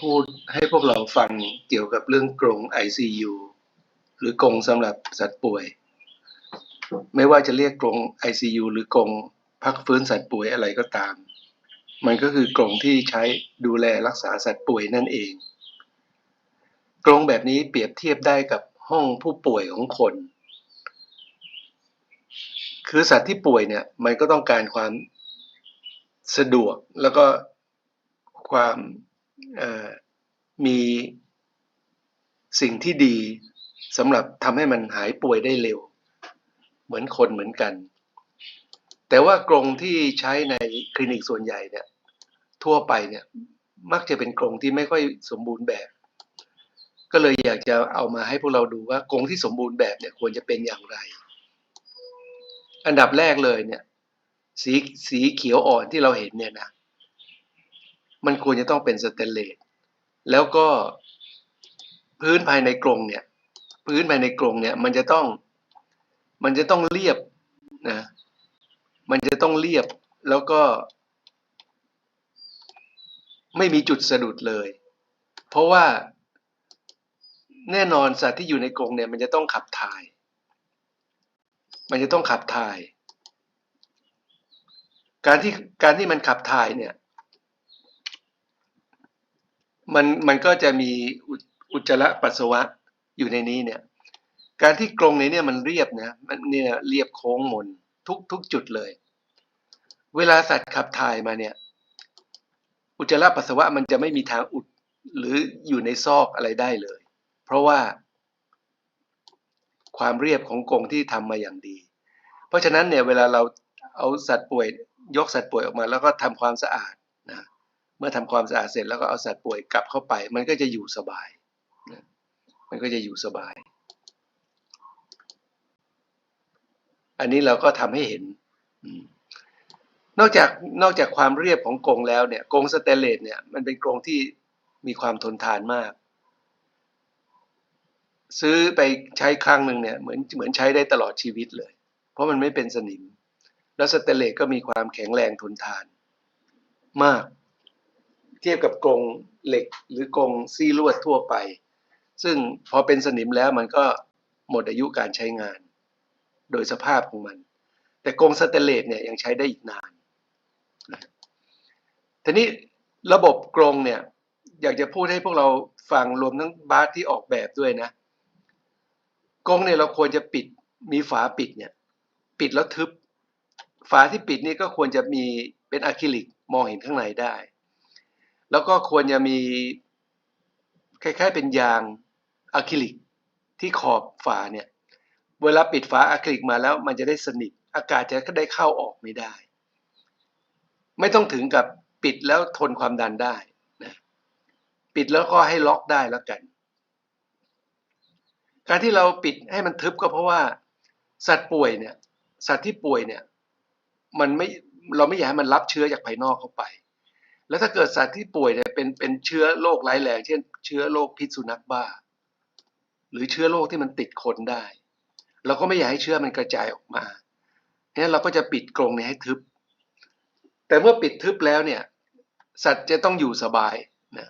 พูดให้พวกเราฟังเกี่ยวกับเรื่องกรง ICU หรือกรงสำหรับสัตว์ป่วย ไม่ว่าจะเรียกกรง ICU หรือกรงพักฟื้นสัตว์ป่วยอะไรก็ตาม มันก็คือกรงที่ใช้ดูแลรักษาสัตว์ป่วยนั่นเอง กรงแบบนี้เปรียบเทียบได้กับห้องผู้ป่วยของคน คือสัตว์ที่ป่วยเนี่ยมันก็ต้องการความสะดวกแล้วก็ความ มีสิ่งที่ดีสำหรับทำให้มันหายป่วยได้เร็ว เหมือนคนเหมือนกัน แต่ว่ากรงที่ใช้ในคลินิกส่วนใหญ่เนี่ย ทั่วไปเนี่ย มักจะเป็นกรงที่ไม่ค่อยสมบูรณ์แบบ ก็เลยอยากจะเอามาให้พวกเราดูว่ากรงที่สมบูรณ์แบบเนี่ยควรจะเป็นอย่างไร อันดับแรกเลยเนี่ย สีสีเขียวอ่อนที่เราเห็นเนี่ยนะ มันควรจะต้องเป็นสเตนเลสแล้วก็พื้นภายในกรงเนี่ยพื้นภายในกรงเนี่ยมันจะต้องมันจะต้องเรียบนะมันจะต้องเรียบแล้วก็ ไม่มีจุดสะดุดเลย เพราะว่าแน่นอนสัตว์ที่อยู่ในกรงเนี่ยมันจะต้องขับถ่าย มันจะต้องขับถ่าย การที่การที่มันขับถ่ายเนี่ย มันมันก็จะมีอุจจาระปัสสาวะอยู่ในนี้เนี่ย การที่กรงในเนี่ยมันเรียบนะมันเนี่ยเรียบโค้งมนทุกทุกจุดเลย เวลาสัตว์ขับถ่ายมาเนี่ย อุจจาระปัสสาวะมันจะไม่มีทางอุดหรืออยู่ในซอกอะไรได้เลย เพราะว่า ความเรียบของกรงที่ทำมาอย่างดี เพราะฉะนั้นเนี่ยเวลาเราเอาสัตว์ป่วย ยกสัตว์ป่วยออกมา แล้วก็ทำความสะอาดนะ เมื่อทำความสะอาดเสร็จแล้วก็เอาสัตว์ป่วยกลับเข้าไป มันก็จะอยู่สบายนะมันก็จะอยู่สบาย อันนี้เราก็ทำให้เห็น นอกจากนอกจากความเรียบของกรงแล้วเนี่ยกรงสเตเลสเนี่ย มันเป็นกรงที่มีความทนทานมาก ซื้อไปใช้ครั้งหนึ่งเนี่ยเหมือนเหมือนใช้ได้ตลอดชีวิตเลย เพราะมันไม่เป็นสนิม แล้วสเตเลสก็มีความแข็งแรงทนทานมาก เทียบกับกรงเหล็กหรือกรงซีลวดทั่วไป ซึ่งพอเป็นสนิมแล้วมันก็หมดอายุการใช้งาน โดยสภาพของมัน แต่กรงสเตเลสเนี่ยยังใช้ได้อีกนานทีนี้ระบบกรงเนี่ยอยากจะพูดให้พวกเราฟังรวมทั้งบาสที่ออกแบบด้วยนะกรงเนี่ยเราควรจะปิดมีฝาปิดเนี่ยปิดแล้วทึบ ฝาที่ปิดนี่ก็ควรจะมีเป็นอะคริลิกมองเห็นข้างในได้ แล้วก็ควรจะมีคล้ายๆเป็นยางอะคริลิกที่ขอบฝาเนี่ย เวลาปิดฝาอะคริลิกมาแล้วมันจะได้สนิท อากาศจะได้เข้าออกไม่ได้ ไม่ต้องถึงกับปิดแล้วทนความดันได้นะปิดแล้วก็ให้ล็อกได้แล้วกัน การที่เราปิดให้มันทึบก็เพราะว่า สัตว์ป่วยเนี่ย สัตว์ที่ป่วยเนี่ย มันไม่เราไม่อยากให้มันรับเชื้อจากภายนอกเข้าไป แล้วถ้าเกิดสัตว์ที่ป่วยเนี่ยเป็นเป็นเชื้อโรคร้ายแรง เช่น เชื้อโรคพิษสุนัขบ้า หรือเชื้อโรคที่มันติดคนได้ เราก็ไม่อยากให้เชื้อมันกระจายออกมาเนั้นเราก็จะปิดกรงนี้ให้ทึบ แต่เมื่อปิดทึบแล้วเนี่ย สัตว์จะต้องอยู่สบายนะ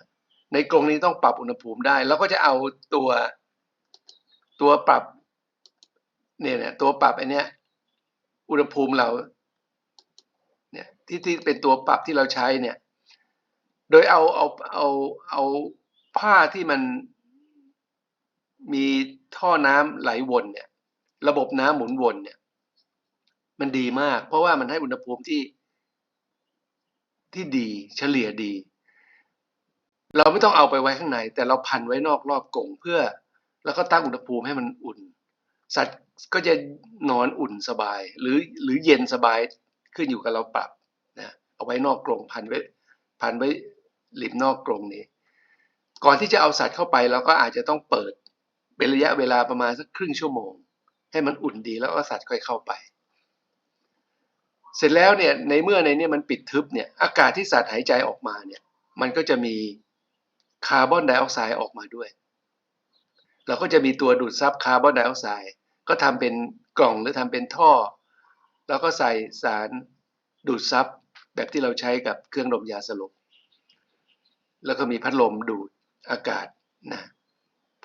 ในกรงนี้ต้องปรับอุณหภูมิได้ แล้วก็จะเอาตัวตัวปรับเนี่ยเนี่ยตัวปรับอันเนี้ยอุณหภูมิเราเนี่ยที่ที่เป็นตัวปรับที่เราใช้เนี่ย โดยเอาเอาเอาเอาผ้าที่มันมีท่อน้ำไหลวนเนี่ย ระบบน้ำหมุนวนเนี่ย มันดีมาก เพราะว่ามันให้อุณหภูมิที่ที่ดีเฉลี่ยดี เราไม่ต้องเอาไปไว้ข้างใน แต่เราพันไว้นอกรอบกรงเพื่อ แล้วก็ตั้งอุณหภูมิให้มันอุ่น สัตว์ก็จะนอนอุ่นสบาย หรือหรือเย็นสบายขึ้นอยู่กับเราปรับนะเอาไว้นอกกรงพันไว้พันไว้ ริมนอกกรงนี้ ก่อนที่จะเอาสัตว์เข้าไปเราก็อาจจะต้องเปิดเป็นระยะเวลาประมาณสักครึ่งชั่วโมง ให้มันอุ่นดีแล้วก็สัตว์ค่อยเข้าไป เสร็จแล้วเนี่ยในเมื่อในนี้มันปิดทึบเนี่ยอากาศที่สัตว์หายใจออกมาเนี่ยมันก็จะมีคาร์บอนไดออกไซด์ออกมาด้วย เราก็จะมีตัวดูดซับคาร์บอนไดออกไซด์ก็ทำเป็นกล่องหรือทำเป็นท่อ แล้วก็ใส่สารดูดซับแบบที่เราใช้กับเครื่องดมยาสลบ แล้วก็มีพัดลมดูดอากาศนะ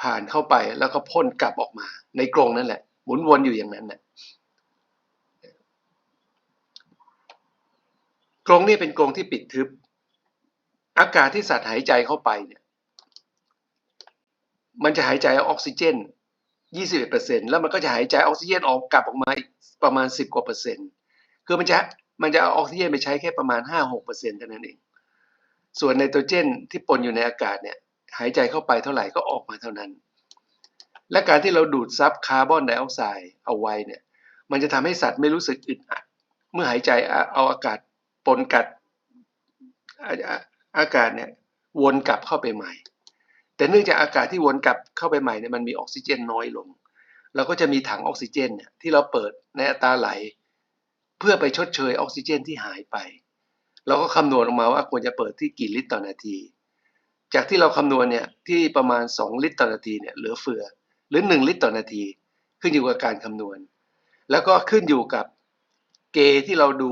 ผ่านเข้าไปแล้วก็พ่นกลับออกมา ในกรงนั่นแหละ หมุนวนอยู่อย่างนั้นนะกรงนี่เป็นกรงที่ปิดทึบ อากาศที่สัตว์หายใจเข้าไปเนี่ย มันจะหายใจออกซิเจน 21%แล้วมันก็จะหายใจออกซิเจนออกกลับออกมาประมาณ 10กว่าเปอร์เซ็นต์ คือมันจะมันจะเอาออกซิเจนไปใช้แค่ประมาณ 5-6%เท่านั้นเอง ส่วนไนโตรเจนที่ปนอยู่ในอากาศเนี่ยหายใจเข้าไปเท่าไหร่ก็ออกมาเท่านั้น และการที่เราดูดซับคาร์บอนไดออกไซด์เอาไว้เนี่ยมันจะทำให้สัตว์ไม่รู้สึกอึดอัด เมื่อหายใจเอาอากาศปนกัดอาอาอากาศเนี่ยวนกลับเข้าไปใหม่ แต่เนื่องจากอากาศที่วนกลับเข้าไปใหม่เนี่ยมันมีออกซิเจนน้อยลง เราก็จะมีถังออกซิเจนเนี่ยที่เราเปิดในอัตราไหล เพื่อไปชดเชยออกซิเจนที่หายไป เราก็คำนวณออกมาว่าควรจะเปิดที่กี่ลิตรต่อนาที จากที่เราคำนวณเนี่ยที่ประมาณ 2 ลิตรต่อนาทีเนี่ยเหลือเฟือ หรือ 1 ลิตรต่อนาที ขึ้นอยู่กับการคำนวณ แล้วก็ขึ้นอยู่กับเกที่เราดู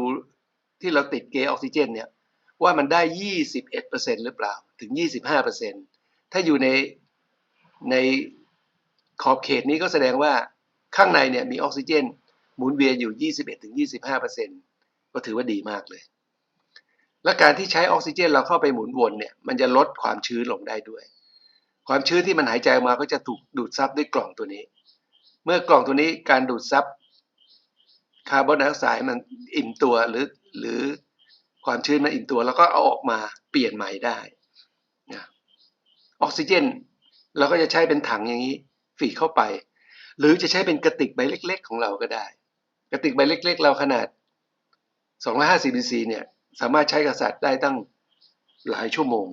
ที่เราติดเกออกซิเจนเนี่ยว่ามันได้ 21%หรือเปล่าถึง 25%ถ้าอยู่ในในขอบเขตนี้ก็แสดงว่าข้างในเนี่ยมีออกซิเจนหมุนเวียนอยู่ 21-25%ก็ถือว่าดีมากเลย และการที่ใช้ออกซิเจน เราเข้าไปหมุนวนเนี่ยมันจะลดความชื้นลงได้ด้วย ความชื้นที่มันหายใจออกมาก็จะถูกดูดซับด้วยกล่องตัวนี้ เมื่อกล่องตัวนี้การดูดซับคาร์บอนไดออกไซด์มันอิ่มตัวหรือหรือความชื้นมันอิ่มตัว แล้วก็เอาออกมาเปลี่ยนใหม่ได้นะออกซิเจนเราก็จะใช้เป็นถังอย่างนี้ฝีเข้าไป หรือจะใช้เป็นกระติกใบเล็ก ๆ ของเราก็ได้ กระติกใบเล็ก ๆ เราขนาด 250 cc เนี่ย สามารถใช้กับสัตว์ได้ตั้งหลายชั่วโมง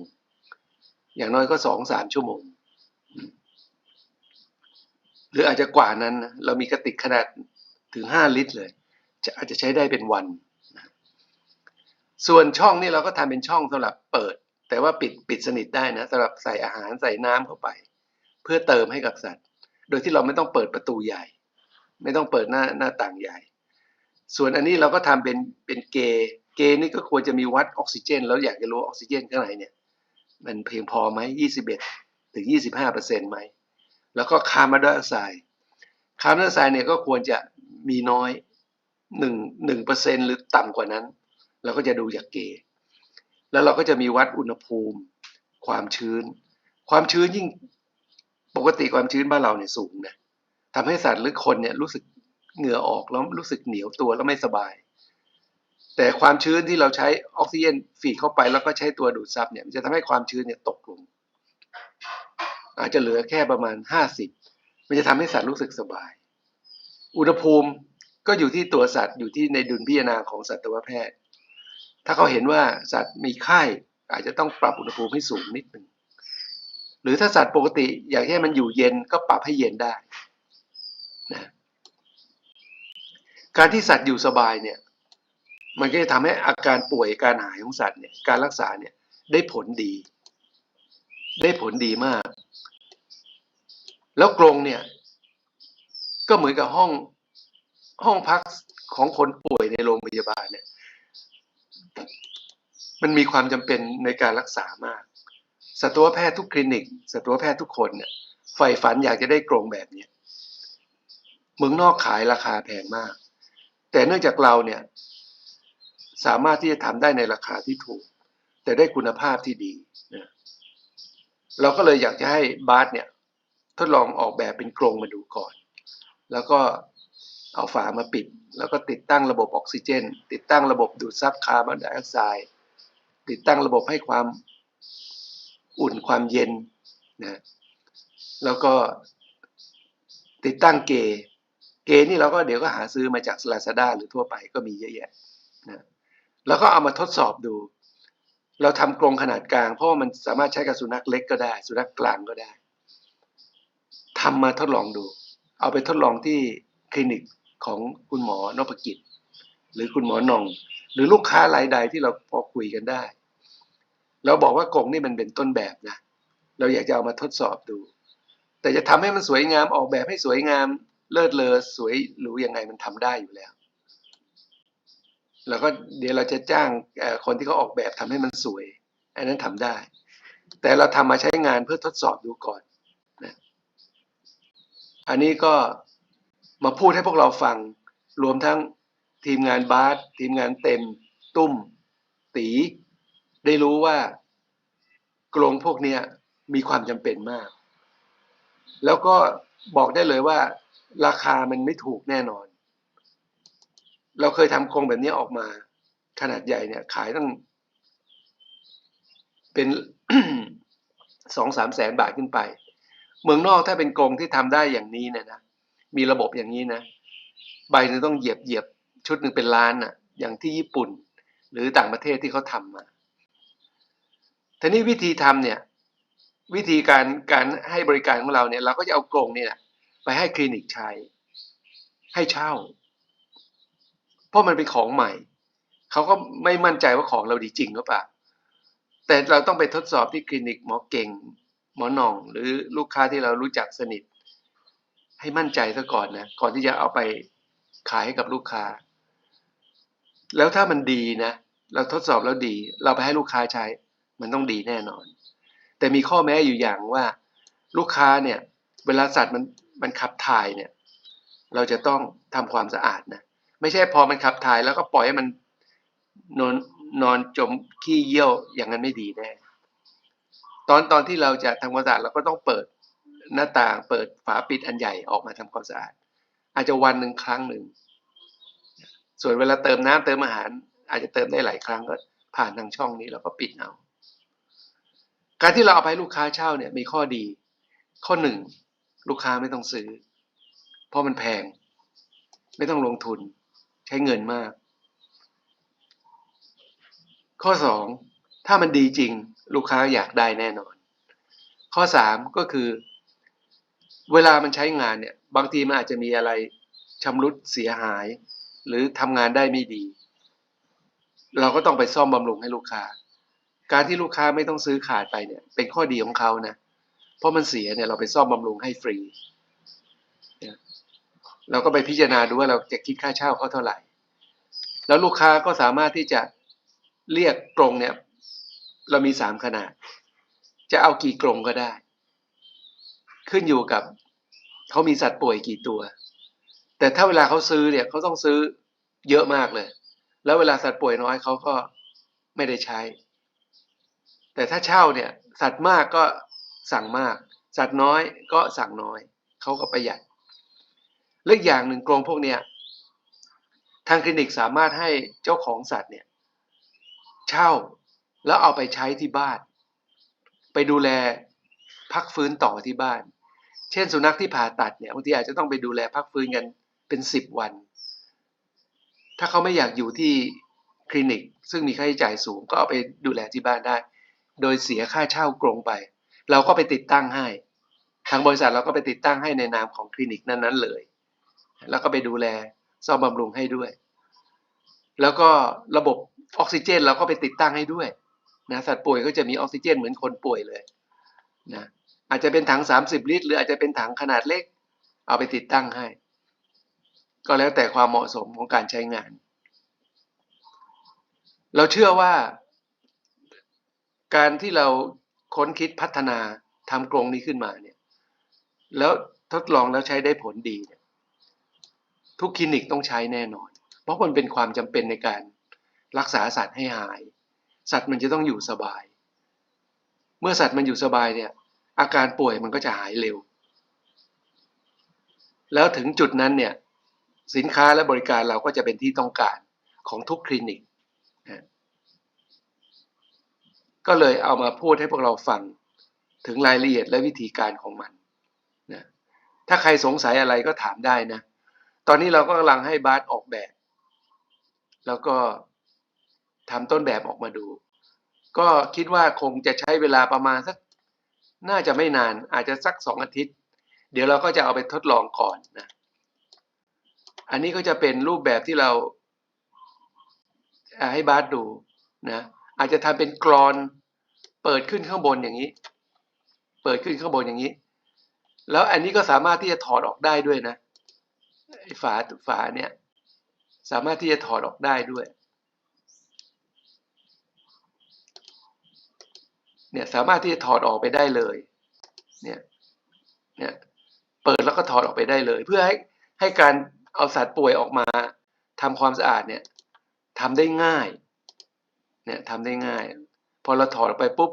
อย่างน้อยก็สองสามชั่วโมง หรืออาจจะกว่านั้นนะเรามีกระติกขนาดถึง5ลิตรเลย จะอาจจะใช้ได้เป็นวัน ส่วนช่องนี่เราก็ทำเป็นช่องสำหรับเปิด แต่ว่าปิดปิดสนิทได้นะสำหรับใส่อาหารใส่น้ำเข้าไป เพื่อเติมให้กับสัตว์ โดยที่เราไม่ต้องเปิดประตูใหญ่ ไม่ต้องเปิดหน้าหน้าต่างใหญ่ ส่วนอันนี้เราก็ทำเป็นเป็นเกย์ เกย์นี่ก็ควรจะมีวัดออกซิเจน แล้วอยากจะรู้ออกซิเจนข้างในเนี่ย มันเพียงพอไหม21ถึง25เปอร์เซ็นต์ไหม แล้วก็คาร์บอนไดออกไซด์คาร์บอนไดออกไซด์เนี่ยก็ควรจะมีน้อย1 1เปอร์เซ็นต์หรือต่ำกว่านั้น เราก็จะดูจากเกย์แล้วเราก็จะมีวัดอุณหภูมิ ความชื้น ความชื้นยิ่งปกติความชื้นบ้านเราเนี่ยสูงนะทำให้สัตว์หรือคนเนี่ยรู้สึกเหงื่อออกแล้วรู้สึกเหนียวตัวแล้วไม่สบาย แต่ความชื้นที่เราใช้ออกซิเจนฝีดเข้าไปแล้วก็ใช้ตัวดูดซับเนี่ยมันจะทำให้ความชื้นเนี่ยตกลง อาจจะเหลือแค่ประมาณ 50 มันจะทำให้สัตว์รู้สึกสบาย อุณหภูมิก็อยู่ที่ตัวสัตว์อยู่ที่ในดุลพิจารณาของสัตวแพทย์ ถ้าเขาเห็นว่าสัตว์มีไข้อาจจะต้องปรับอุณหภูมิให้สูงนิดหนึ่งหรือถ้าสัตว์ปกติอยากให้มันอยู่เย็นก็ปรับให้เย็นได้นะการที่สัตว์อยู่สบายเนี่ย มันก็จะทำให้อาการป่วยการหายของสัตว์เนี่ยการรักษาเนี่ยได้ผลดี ได้ผลดีมาก แล้วกรงเนี่ย ก็เหมือนกับห้องห้องพักของคนป่วยในโรงพยาบาลเนี่ย มันมีความจำเป็นในการรักษามากสัตวแพทย์ทุกคลินิกสัตวแพทย์ทุกคนเนี่ยใฝ่ฝันอยากจะได้กรงแบบเนี้เมืองนอกขายราคาแพงมาก แต่เนื่องจากเราเนี่ย สามารถที่จะทำได้ในราคาที่ถูก แต่ได้คุณภาพที่ดีนะเราก็เลยอยากจะให้บาสเนี่ยทดลองออกแบบเป็นกรงมาดูก่อน แล้วก็เอาฝามาปิด แล้วก็ติดตั้งระบบออกซิเจน ติดตั้งระบบดูดซับคาร์บอนไดออกไซด์ติดตั้งระบบให้ความอุ่นความเย็นนะแล้วก็ติดตั้งเกเกนี่เราก็เดี๋ยวก็หาซื้อมาจาก Lazada หรือทั่วไปก็มีเยอะแยะนะ แล้วก็เอามาทดสอบดู เราทำกรงขนาดกลาง เพราะว่ามันสามารถใช้กับสุนัขเล็กก็ได้ สุนัขกลางก็ได้ทำมาทดลองดู เอาไปทดลองที่คลินิกของคุณหมอนพกิจ หรือคุณหมอนอง หรือลูกค้ารายใดที่เราพอคุยกันได้เราบอกว่ากรงนี่มันเป็นต้นแบบนะ เราอยากจะเอามาทดสอบดู แต่จะทำให้มันสวยงามออกแบบให้สวยงามเลิศเลอสวยหรูยังไงมันทำได้อยู่แล้ว แล้วก็เดี๋ยวเราจะจ้างคนที่เขาออกแบบทำให้มันสวย อันนั้นทำได้ แต่เราทำมาใช้งานเพื่อทดสอบดูก่อนนะอันนี้ก็มาพูดให้พวกเราฟัง รวมทั้งทีมงานบาสทีมงานเต็ม ตุ้ม ตี ได้รู้ว่ากรงพวกเนี้ยมีความจำเป็นมาก แล้วก็บอกได้เลยว่าราคามันไม่ถูกแน่นอน เราเคยทำกรงแบบนี้ออกมา ขนาดใหญ่เนี่ย ขายตั้ง เป็นสองสามแสนบาทขึ้นไป เมืองนอกถ้าเป็นกรงที่ทำได้อย่างนี้เนี่ยนะมีระบบอย่างนี้นะ ใบหนึ่งต้องเหยียบเหยียบชุดหนึ่งเป็นล้านอะ อย่างที่ญี่ปุ่น หรือต่างประเทศที่เขาทำมาทีนี้วิธีทำเนี่ย วิธีการการให้บริการของเราเนี่ย เราก็จะเอากรงเนี่ยไปให้คลินิกใช้ ให้เช่า เพราะมันเป็นของใหม่ เขาก็ไม่มั่นใจว่าของเราดีจริงหรือเปล่า แต่เราต้องไปทดสอบที่คลินิกหมอเก่ง หมอหน่อง หรือลูกค้าที่เรารู้จักสนิท ให้มั่นใจซะก่อนนะ ก่อนที่จะเอาไปขายให้กับลูกค้า แล้วถ้ามันดีนะ เราทดสอบแล้วดี เราไปให้ลูกค้าใช้ มันต้องดีแน่นอน แต่มีข้อแม้อยู่อย่างว่า ลูกค้าเนี่ย เวลาสัตว์มันมันขับถ่ายเนี่ย เราจะต้องทำความสะอาดนะ ไม่ใช่พอมันขับถ่ายแล้วก็ปล่อยให้มันนอนนอนจมขี้เยี่ยวอย่างนั้นไม่ดีแน่ตอนตอนที่เราจะทำความสะอาดเราก็ต้องเปิดหน้าต่าง เปิดฝาปิดอันใหญ่ออกมาทำความสะอาด อาจจะวันหนึ่งครั้งหนึ่ง ส่วนเวลาเติมน้ำเติมอาหาร อาจจะเติมได้หลายครั้งก็ผ่านทางช่องนี้แล้วก็ปิดเอา การที่เราเอาไปลูกค้าเช่าเนี่ยมีข้อดี ข้อหนึ่งลูกค้าไม่ต้องซื้อ เพราะมันแพง ไม่ต้องลงทุน ใช้เงินมาก ข้อสองถ้ามันดีจริง ลูกค้าอยากได้แน่นอน ข้อสามก็คือ เวลามันใช้งานเนี่ย บางทีมันอาจจะมีอะไรชำรุดเสียหาย หรือทำงานได้ไม่ดี เราก็ต้องไปซ่อมบำรุงให้ลูกค้า การที่ลูกค้าไม่ต้องซื้อขาดไปเนี่ย เป็นข้อดีของเขานะ เพราะมันเสียเนี่ยเราไปซ่อมบำรุงให้ฟรี เราก็ไปพิจารณาดูว่าเราจะคิดค่าเช่าเขาเท่าไหร่ แล้วลูกค้าก็สามารถที่จะเรียกกรงเนี่ย เรามีสามขนาด จะเอากี่กรงก็ได้ ขึ้นอยู่กับเขามีสัตว์ป่วยกี่ตัว แต่ถ้าเวลาเขาซื้อเนี่ยเขาต้องซื้อเยอะมากเลย แล้วเวลาสัตว์ป่วยน้อยเขาก็ไม่ได้ใช้ แต่ถ้าเช่าเนี่ย สัตว์มากก็สั่งมาก สัตว์น้อยก็สั่งน้อย เขาก็ประหยัด เลือกอย่างหนึ่งกรงพวกเนี้ยทางคลินิกสามารถให้เจ้าของสัตว์เนี่ยเช่าแล้วเอาไปใช้ที่บ้าน ไปดูแลพักฟื้นต่อที่บ้าน เช่นสุนัขที่ผ่าตัดเนี่ยบางทีอาจจะต้องไปดูแลพักฟื้นกันเป็นสิบวัน ถ้าเขาไม่อยากอยู่ที่คลินิก ซึ่งมีค่าใช้จ่ายสูงก็เอาไปดูแลที่บ้านได้ โดยเสียค่าเช่ากรงไป เราก็ไปติดตั้งให้ ทางบริษัทเราก็ไปติดตั้งให้ในนามของคลินิกนั้นๆเลย แล้วก็ไปดูแลซ่อมบำรุงให้ด้วย แล้วก็ระบบออกซิเจนเราก็ไปติดตั้งให้ด้วยนะสัตว์ป่วยก็จะมีออกซิเจนเหมือนคนป่วยเลยนะอาจจะเป็นถัง 30 ลิตร หรืออาจจะเป็นถังขนาดเล็ก เอาไปติดตั้งให้ ก็แล้วแต่ความเหมาะสมของการใช้งาน เราเชื่อว่า การที่เราค้นคิดพัฒนาทำกรงนี้ขึ้นมาเนี่ยแล้วทดลองแล้วใช้ได้ผลดีเนี่ย ทุกคลินิกต้องใช้แน่นอน เพราะมันเป็นความจำเป็นในการรักษาสัตว์ให้หาย สัตว์มันจะต้องอยู่สบาย เมื่อสัตว์มันอยู่สบายเนี่ย อาการป่วยมันก็จะหายเร็ว แล้วถึงจุดนั้นเนี่ย สินค้าและบริการเราก็จะเป็นที่ต้องการของทุกคลินิก ก็เลยเอามาพูดให้พวกเราฟังถึงรายละเอียดและวิธีการของมันนะถ้าใครสงสัยอะไรก็ถามได้นะ ตอนนี้เราก็กำลังให้บาสออกแบบ แล้วก็ทำต้นแบบออกมาดู ก็คิดว่าคงจะใช้เวลาประมาณสัก น่าจะไม่นาน อาจจะสักสองอาทิตย์ เดี๋ยวเราก็จะเอาไปทดลองก่อนนะ อันนี้ก็จะเป็นรูปแบบที่เราให้บาสดูนะ อาจจะทำเป็นกรอนเปิดขึ้นข้างบนอย่างนี้ เปิดขึ้นข้างบนอย่างนี้ แล้วอันนี้ก็สามารถที่จะถอดออกได้ด้วยนะ ไอ้ฝาฝาเนี่ยสามารถที่จะถอดออกได้ด้วยเนี่ยสามารถที่จะถอดออกไปได้เลยเนี่ยเนี่ยเปิดแล้วก็ถอดออกไปได้เลย เพื่อให้ให้การเอาสัตว์ป่วยออกมาทำความสะอาดเนี่ยทำได้ง่ายเนี่ยทำได้ง่าย พอเราถอดออกไปปุ๊บ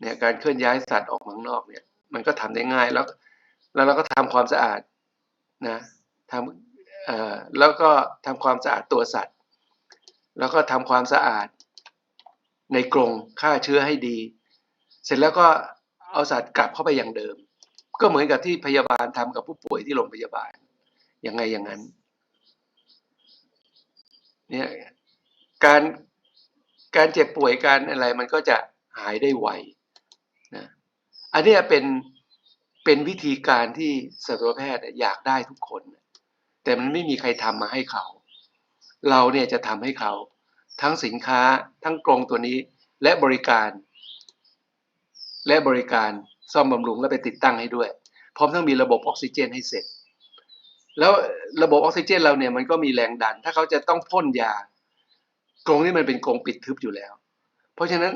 เนี่ยการเคลื่อนย้ายสัตว์ออกมาข้างนอกเนี่ยมันก็ทำได้ง่ายแล้ว แล้วเราก็ทำความสะอาดนะ ทำแล้วก็ทำความสะอาดตัวสัตว์ แล้วก็ทำความสะอาดในกรงฆ่าเชื้อให้ดี เสร็จแล้วก็เอาสัตว์กลับเข้าไปอย่างเดิม ก็เหมือนกับที่พยาบาลทำกับผู้ป่วยที่โรงพยาบาลยังไงอย่างนั้นเนี่ยการการเจ็บป่วยการอะไรมันก็จะหายได้ไวนะอันนี้เป็นเป็นวิธีการที่สัตวแพทย์อยากได้ทุกคน แต่มันไม่มีใครทำมาให้เขา เราเนี่ยจะทำให้เขา ทั้งสินค้าทั้งกรงตัวนี้และบริการ และบริการซ่อมบำรุงและไปติดตั้งให้ด้วย พร้อมทั้งมีระบบออกซิเจนให้เสร็จ แล้วระบบออกซิเจนเราเนี่ยมันก็มีแรงดัน ถ้าเขาจะต้องพ่นยากรงนี่มันเป็นกรงปิดทึบอยู่แล้ว เพราะฉะนั้น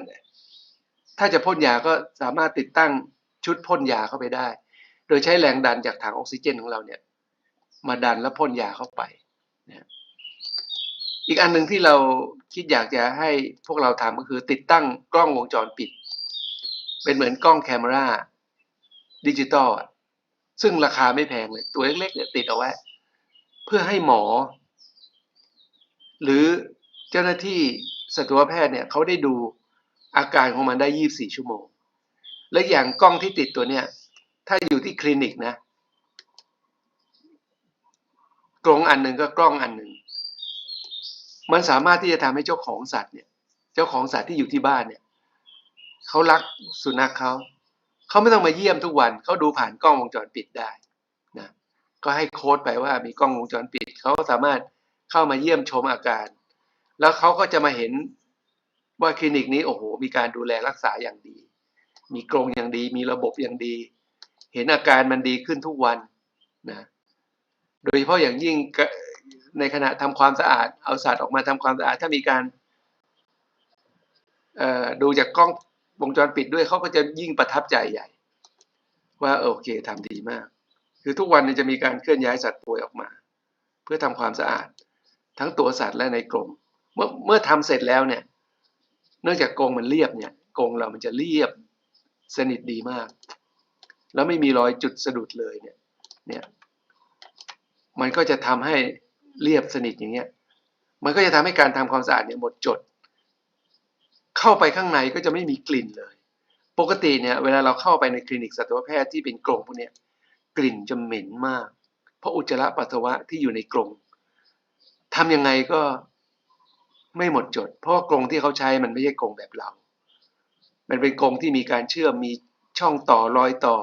ถ้าจะพ่นยาก็สามารถติดตั้งชุดพ่นยาเข้าไปได้ โดยใช้แรงดันจากถังออกซิเจนของเราเนี่ย มาดันแล้วพ่นยาเข้าไปนะอีกอันหนึ่งที่เราคิดอยากจะให้พวกเราทำก็คือ ติดตั้งกล้องวงจรปิด เป็นเหมือนกล้องแคมราดิจิตอลซึ่งราคาไม่แพงเลย ตัวเล็กๆเนี่ยติดเอาไว้ เพื่อให้หมอ หรือเจ้าหน้าที่สัตวแพทย์เนี่ยเขาได้ดูอาการของมันได้ 24 ชั่วโมง และอย่างกล้องที่ติดตัวเนี่ย ถ้าอยู่ที่คลินิกนะ กล้องอันหนึ่งก็กล้องอันหนึ่งมันสามารถที่จะทำให้เจ้าของสัตว์เนี่ย เจ้าของสัตว์ที่อยู่ที่บ้านเนี่ยเขารักสุนัขเขาเขาไม่ต้องมาเยี่ยมทุกวันเขาดูผ่านกล้องวงจรปิดได้นะก็ให้โค้ดไปว่ามีกล้องวงจรปิดเขาก็สามารถเข้ามาเยี่ยมชมอาการ แล้วเขาก็จะมาเห็นว่าคลินิกนี้โอ้โห มีการดูแลรักษาอย่างดี มีกรงอย่างดี มีระบบอย่างดี เห็นอาการมันดีขึ้นทุกวันนะ โดยเฉพาะอย่างยิ่งในขณะทำความสะอาดเอาสัตว์ออกมาทำความสะอาด ถ้ามีการดูจากกล้องวงจรปิดด้วยเขาก็จะยิ่งประทับใจใหญ่ ว่าโอเคทำดีมาก คือทุกวันจะมีการเคลื่อนย้ายสัตว์ป่วยออกมา เพื่อทำความสะอาด ทั้งตัวสัตว์และในกรงเมื่อเมื่อทำเสร็จแล้วเนี่ย เนื่องจากกรงมันเรียบเนี่ยกรงเรามันจะเรียบสนิทดีมาก แล้วไม่มีรอยจุดสะดุดเลยเนี่ยเนี่ย มันก็จะทำให้เรียบสนิทอย่างเงี้ย มันก็จะทำให้การทำความสะอาดเนี่ยหมดจด เข้าไปข้างในก็จะไม่มีกลิ่นเลย ปกติเนี่ยเวลาเราเข้าไปในคลินิกสัตวแพทย์ที่เป็นกรงพวกเนี้ยกลิ่นจะเหม็นมาก เพราะอุจจาระปัสสาวะที่อยู่ในกรงทำยังไงก็ไม่หมดจด เพราะกรงที่เขาใช้มันไม่ใช่กรงแบบเรา มันเป็นกรงที่มีการเชื่อมมีช่องต่อรอยต่อ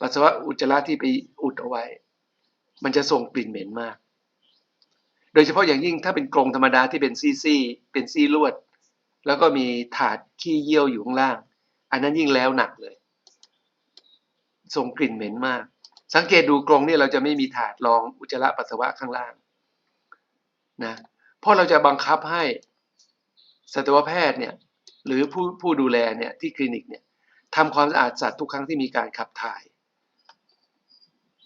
ปัสสาวะอุจจาระที่ไปอุดเอาไว้ มันจะส่งกลิ่นเหม็นมาก โดยเฉพาะอย่างยิ่งถ้าเป็นกรงธรรมดาที่เป็นซี่ๆเป็นซี่ลวด แล้วก็มีถาดขี้เยี่ยวอยู่ข้างล่าง อันนั้นยิ่งแล้วหนักเลย ส่งกลิ่นเหม็นมาก สังเกตดูกรงเนี่ยเราจะไม่มีถาดรองอุจจาระปัสสาวะข้างล่างนะเพราะเราจะบังคับให้สัตวแพทย์เนี่ยหรือผู้ผู้ดูแลเนี่ยที่คลินิกเนี่ยทำความสะอาดสัตว์ทุกครั้งที่มีการขับถ่าย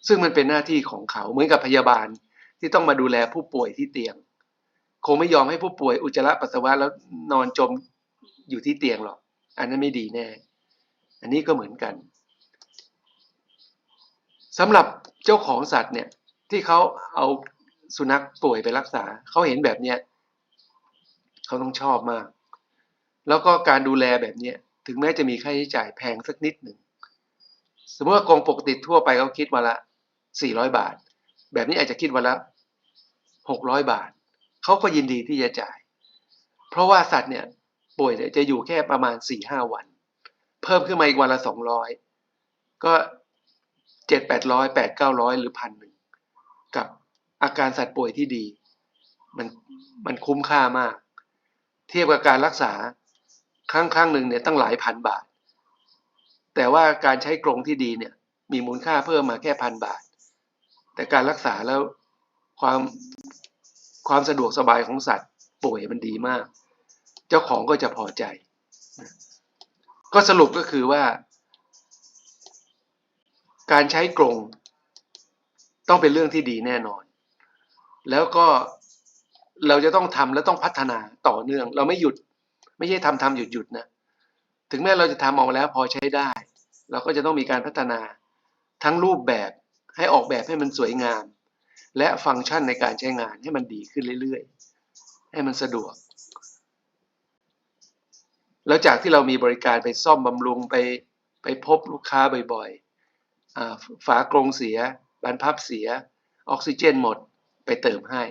ซึ่งมันเป็นหน้าที่ของเขาเหมือนกับพยาบาลที่ต้องมาดูแลผู้ป่วยที่เตียง คงไม่ยอมให้ผู้ป่วยอุจจาระปัสสาวะแล้วนอนจมอยู่ที่เตียงหรอก อันนั้นไม่ดีแน่ อันนี้ก็เหมือนกันสำหรับเจ้าของสัตว์เนี่ยที่เขาเอาสุนัขป่วยไปรักษา เขาเห็นแบบเนี้ยเขาต้องชอบมาก แล้วก็การดูแลแบบเนี้ยถึงแม้จะมีค่าใช้จ่ายแพงสักนิดหนึ่งสมมติว่ากองปกติทั่วไปเขาคิดวันละ สี่ร้อยบาท แบบนี้อาจจะคิดวันละหกร้อยบาท เขาก็ยินดีที่จะจ่าย เพราะว่าสัตว์เนี่ยป่วยเนี่ยจะอยู่แค่ประมาณสี่ห้าวัน เพิ่มขึ้นมาอีกวันละสองร้อยก็เจ็ดแปดร้อยแปดเก้าร้อยหรือพันหนึ่งกับอาการสัตว์ป่วยที่ดี มันมันคุ้มค่ามาก เทียบกับการรักษาครั้งครั้งหนึ่งเนี่ยตั้งหลายพันบาท แต่ว่าการใช้กรงที่ดีเนี่ยมีมูลค่าเพิ่มมาแค่พันบาท แต่การรักษาแล้วความความสะดวกสบายของสัตว์ป่วยมันดีมาก เจ้าของก็จะพอใจ ก็สรุปก็คือว่า การใช้กรงต้องเป็นเรื่องที่ดีแน่นอน แล้วก็เราจะต้องทำและต้องพัฒนาต่อเนื่อง เราไม่หยุด ไม่ใช่ทำทำหยุดหยุดนะ ถึงแม้เราจะทำออกมาแล้วพอใช้ได้ เราก็จะต้องมีการพัฒนาทั้งรูปแบบ ให้ออกแบบให้มันสวยงาม และฟังก์ชันในการใช้งานให้มันดีขึ้นเรื่อยๆ ให้มันสะดวก แล้วจากที่เรามีบริการไปซ่อมบำรุงไปไปพบลูกค้าบ่อยๆฝากรงเสียบรรพับเสีย ออกซิเจนหมดไปเติมให้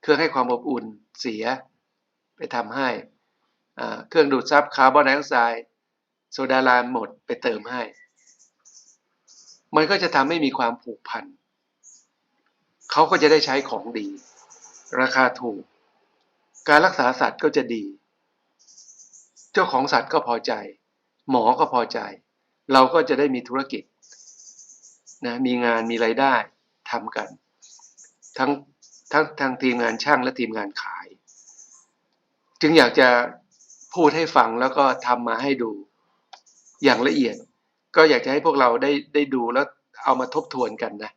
เครื่องให้ความอบอุ่นเสียไปทำให้ เครื่องดูดซับคาร์บอนไดออกไซด์โซดาไลม์หมดไปเติมให้ มันก็จะทำให้มีความผูกพันเขาก็จะได้ใช้ของดี ราคาถูก การรักษาสัตว์ก็จะดี เจ้าของสัตว์ก็พอใจ หมอก็พอใจ เราก็จะได้มีธุรกิจนะมีงานมีไรายได้ทำกัน ทั้งทั้งทางทีมงานช่างและทีมงานขาย จึงอยากจะพูดให้ฟังแล้วก็ทำมาให้ดูอย่างละเอียด ก็อยากจะให้พวกเราได้ได้ดูแล้วเอามาทบทวนกันนะ